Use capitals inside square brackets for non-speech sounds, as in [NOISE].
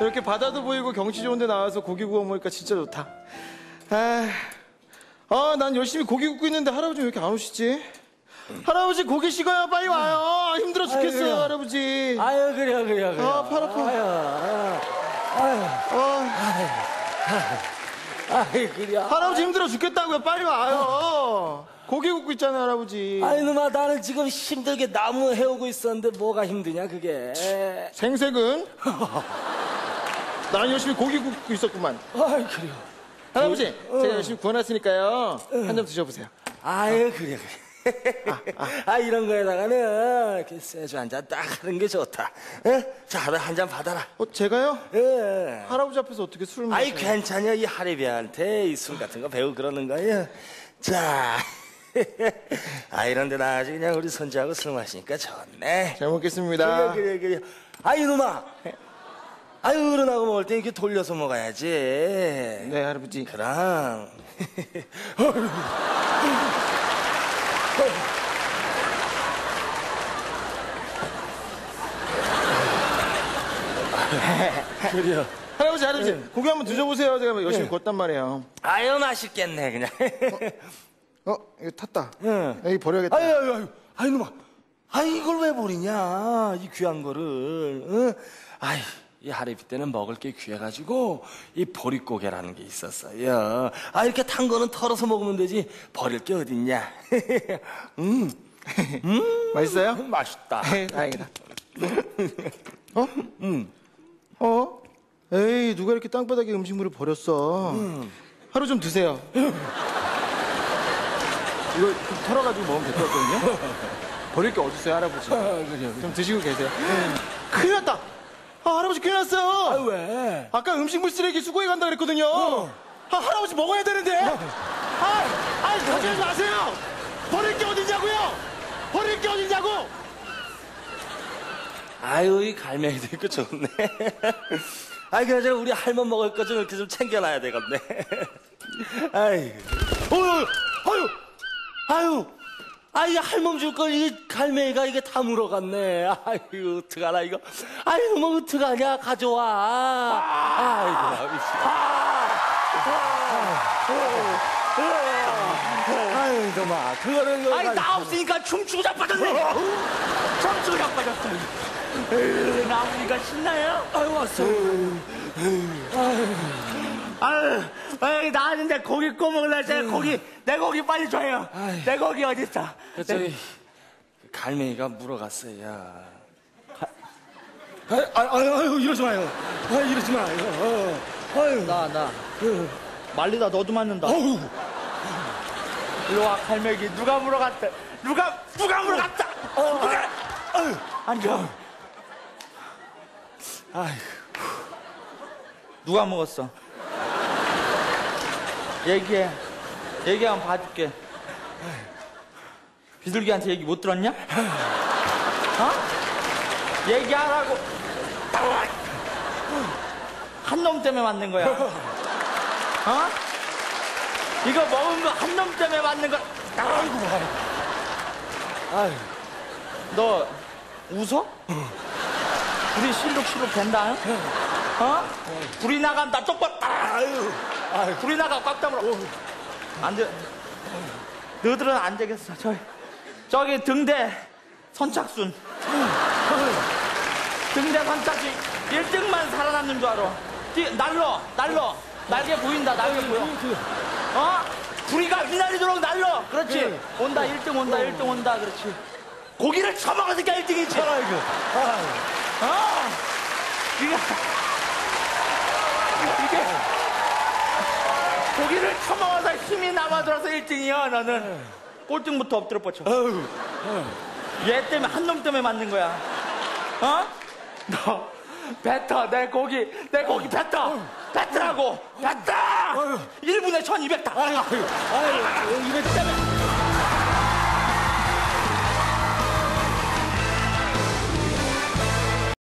이렇게 바다도 보이고 경치 좋은 데 나와서 고기 구워 먹으니까 진짜 좋다. 아, 아, 난 열심히 고기 굽고 있는데 할아버지 왜 이렇게 안 오시지? 할아버지 고기 식어요. 빨리 와요. 힘들어 죽겠어요, 아이고야. 할아버지. 아유 그래 그래 그래. 아, 팔 아파. 아유 아유 아, 아유 그래. 할아버지 힘들어 죽겠다고요. 빨리 와요. 고기 굽고 있잖아요, 할아버지. 아이 놈아 나는 지금 힘들게 나무 해오고 있었는데 뭐가 힘드냐 그게. 생색은? [LAUGHS] 난 열심히 고기 굽고 있었구만. 아이 그래요. 할아버지, 제가 열심히 구워놨으니까요. 한 점 드셔보세요. 아유 그래 그래. 아, [LAUGHS] 이런 거에다가는 이렇게 세주 한 잔 딱 하는 게 좋다. 에? 자, 한잔 받아라. 어, 제가요? 예. 할아버지 앞에서 어떻게 술을 마셔요? 아이 괜찮냐 이 하리비한테 이 술 같은 거 배우 그러는 거야. 자, [LAUGHS] 아 이런데 나 아주 그냥 우리 손주하고 술 마시니까 좋네. 잘 먹겠습니다. 그래 그래 그래. 아 이 놈아. 아유 어른하고 먹을 때 이렇게 돌려서 먹어야지. 네, 할아버지. 그럼. [LAUGHS] 그래요. 할아버지, 할아버지, 고기 한번 드셔보세요. 제가 열심히 구웠단 말이에요. 아유 맛있겠네 그냥. 어, 이거 탔다. 응. 여기 버려야겠다. 아유 아유 아유. 아이 놈아. 아이 이걸 왜 버리냐 이 귀한 거를. 응? 아이. 이 하레비 때는 먹을 게 귀해가지고 이 보릿고개라는 게 있었어요. 아 이렇게 탄 거는 털어서 먹으면 되지 버릴 게 어딨냐. [LAUGHS] [LAUGHS] 음 맛있어요? 맛있다. 에이, [LAUGHS] 다행이다. 어? 응. 어? 에이, 누가 이렇게 땅바닥에 음식물을 버렸어? 하루 좀 드세요. 이거 좀 털어가지고 먹으면 될 것 같거든요? 버릴 게 어딨어요, 할아버지? 좀 드시고 계세요. 큰일 났다! 아, 할아버지 큰일 났어요! 아 왜? 아까 음식물 쓰레기 수거해 간다 그랬거든요. 아, 할아버지 먹어야 되는데. 아, 아, 가져가지 마세요. 버릴 게 어딨냐고요? 버릴 게 어딨냐고? 아유 이 갈매기도 있고 좋네. 아이 그나저나 우리 할머니 먹을 거 좀 이렇게 좀 챙겨놔야 되겠네. 아이, 어유, 아유, 아유, 아이 할머니 줄걸 이 갈매기가 이게 다 물어갔네. 아이고 어떡하나 이거. 아이고 뭐 어떡하냐 가져와. 아이고 아유 너마 그거는 이거 아니 나 없으니까 춤추고 자빠졌네 춤추고 자빠졌어 에휴, 나 없으니까 신나요? 아유 왔어. 아유 아유, 나왔는데 고기 구워 먹을래 때 고기 내 고기 빨리 줘요. 아이. 내 고기 어딨어? 저기 갈매기가 물어갔어요. 아유, 아유, 아유, 아유, 이러지 마요. 아유, 이러지 마요. 어. 아유, 나 나. 말리다 너도 맞는다. 어우, 일로 와 갈매기. 누가 물어갔다 누가 누가 물어갔다? 누가? 아유, 앉아. 아유, 누가 먹었어 얘기해 얘기하면 봐줄게 비둘기한테 얘기 못 들었냐? 어? 얘기하라고 한 놈 때문에 만든 거야 어? 이거 먹은 거 한 놈 때문에 만든 거 아이고, 너 웃어? 불이 실룩실룩 된다 어? 불이 나간다 똑바로 아유, 불이 나가 꽉 다물어 안 돼. 너희들은 안 되겠어. 저기, 저기 등대 선착순. 등대 선착순 1등만 살아남는 줄 알아. 뛰, 날러, 날러. 날개 보인다, 날개 보여. 어? 불이가 휘날리도록 날러. 그렇지. 네. 온다, 1등 온다, 1등 온다. 그렇지. 고기를 처먹으니까 1등이지. 아이고, 아유, 어! 이게, 이게, 고기를 처먹어서 힘이 남아들어서 1등이야, 너는. 꼴등부터 엎드려 뻗쳐. 얘 때문에, 한 놈 때문에 만든 거야. 어? 너, 뱉어, 내 고기, 내 고기 뱉어! 뱉으라고! 뱉어! 1분에 1200다! 아유, 아유, 아유, 이거 때문에.